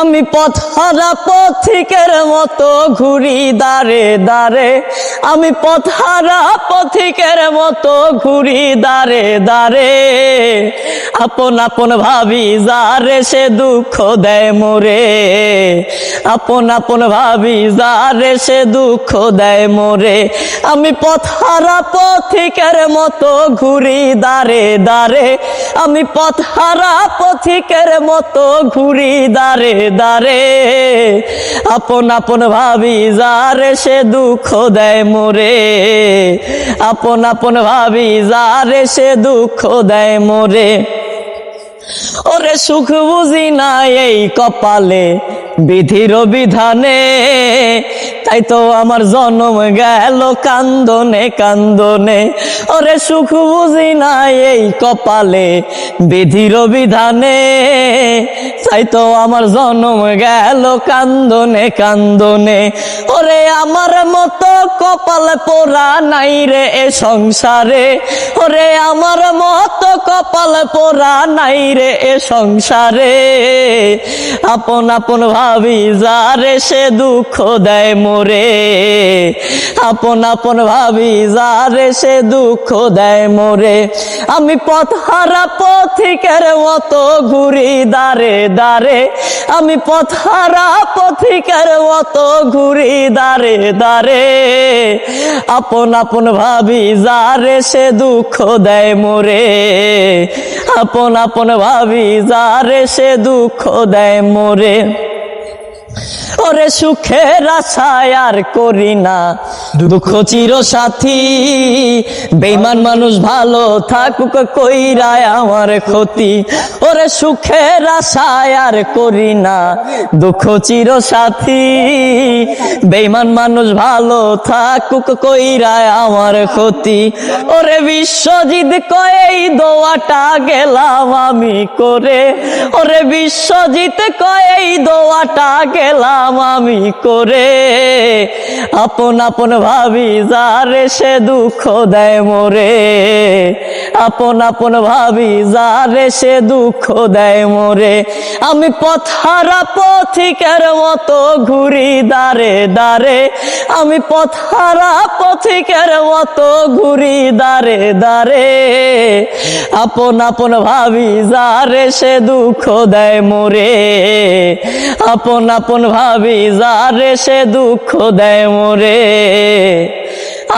আমি পথ হারা পথিকের মতো ঘুরি দাঁড়ে দাঁড়ে আমি পথ হারা পথিকের মতো ঘুরি দাঁড়ে দাঁড়ে আপন আপন ভাবি যারে সে দুঃখ দেয় মোরে। আপন আপন ভাবি যারে সে দুঃখ দেয় মোরে। আমি পথ হারা পথিকের মতো ঘুরি দাঁড়ে দাঁড়ে আমি পথ হারা পথিকের মতো ঘুরি দাঁড়ে দাঁড়ে আপন আপন ভাবি যারে সে দুঃখ দেয় মোরে। আপন আপন ভাবি যারে সে দুঃখ দেয় মোরে। ওরে সুখ বুঝি না এই কপালে, বিধির বিধানে তাই তো আমার জন্ম গেল কান্দনে কান্দনে। ওরে সুখ বুঝি না এই কপালে বিধির বিধানে। তাই তো আমার জন্ম গেল কান্দনে কান্দনে। ওরে আমার মতো কপাল পোড়া নাই রে এ সংসারে। ওরে আমার মতো কপাল পোড়া নাই রে এ সংসারে। আপন আপন ভাবি যারে সে দুঃখ দেয় মোরে আপন আপন ভাবি, যারে সে দুঃখ দেয় মোরে। আমি পথ হারা পথিকের মতো ঘুরি দাঁড়ে দাঁড়ে আমি পথ হারা পথিকের মতো ঘুরি দাঁড়ে দাঁড়ে আপন আপন ভাবি, যারে সে দুঃখ দেয় মোরে। আপন আপন ভাবি, যারে সে দুঃখ দেয় মোরে। ওরে সুখের আশায় আর করি না। দুঃখ চির সাথী বেইমান মানুষ ভালো থাকুক কইরায় আমার ক্ষতি। ওরে সুখের আশায় আর করি না। দুঃখ চির সাথী বেইমান মানুষ ভালো থাকুক কইরায় আমার ক্ষতি। ওরে বিশ্বজিৎ কয়েই দোয়াটা গেলাম আমি করে। ওরে বিশ্বজিৎ কয়েই দোয়াটা গেলাম আমি করে। আপন আপন ভাবি, যারে সে দুঃখ দেয় মোরে। আপন আপন ভাবি, যারে সে দুঃখ দেয় মোরে। আমি পথহারা পথিকের মতো ঘুরি দাঁড়ে দাঁড়ে আমি পথহারা পথিকের মতো ঘুরি দাঁড়ে দাঁড়ে আপন আপন ভাবি, যারে সে দুঃখ দেয় মোরে। আপন আপন ভাবি, যারে সে দুঃখ দেয় মোরে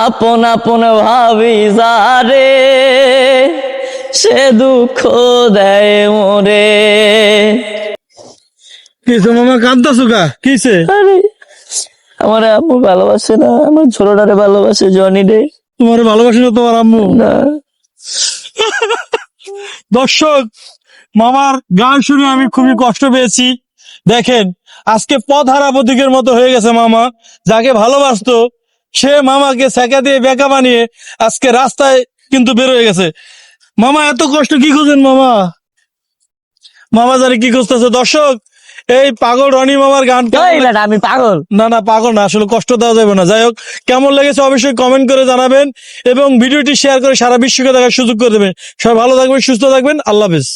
আপন আপন ভাবি যারে সে দুঃখ দেয় মোরে। কিসে মামা কান্দাছো কা কিসে? আরে আমার আম্মু ভালোবাসে না আমার ছোটটারে ভালোবাসে জনি রে। তোমার ভালোবাসি না তোমার আম্মু? না। দর্শক মামার গান শুনে আমি খুবই কষ্ট পেয়েছি। দেখেন আজকে পথ হারা প্রতীকের মতো হয়ে গেছে মামা। যাকে ভালোবাসতো সে মামাকে সেকা দিয়ে বেকা বানিয়ে আজকে রাস্তায় কিন্তু বের হয়ে গেছে। মামা এত কষ্ট কি খুঁজেন মামা? মামা জানি কি খুঁজতেছে দর্শক এই পাগল রনি মামার গান আমি পাগল। না না পাগল না আসলে কষ্ট দেওয়া যাবে না। যাই হোক কেমন লেগেছে অবশ্যই কমেন্ট করে জানাবেন এবং ভিডিওটি শেয়ার করে সারা বিশ্বকে দেখার সুযোগ করে দেবেন। সবাই ভালো থাকবেন সুস্থ থাকবেন। আল্লাহ হাফেজ।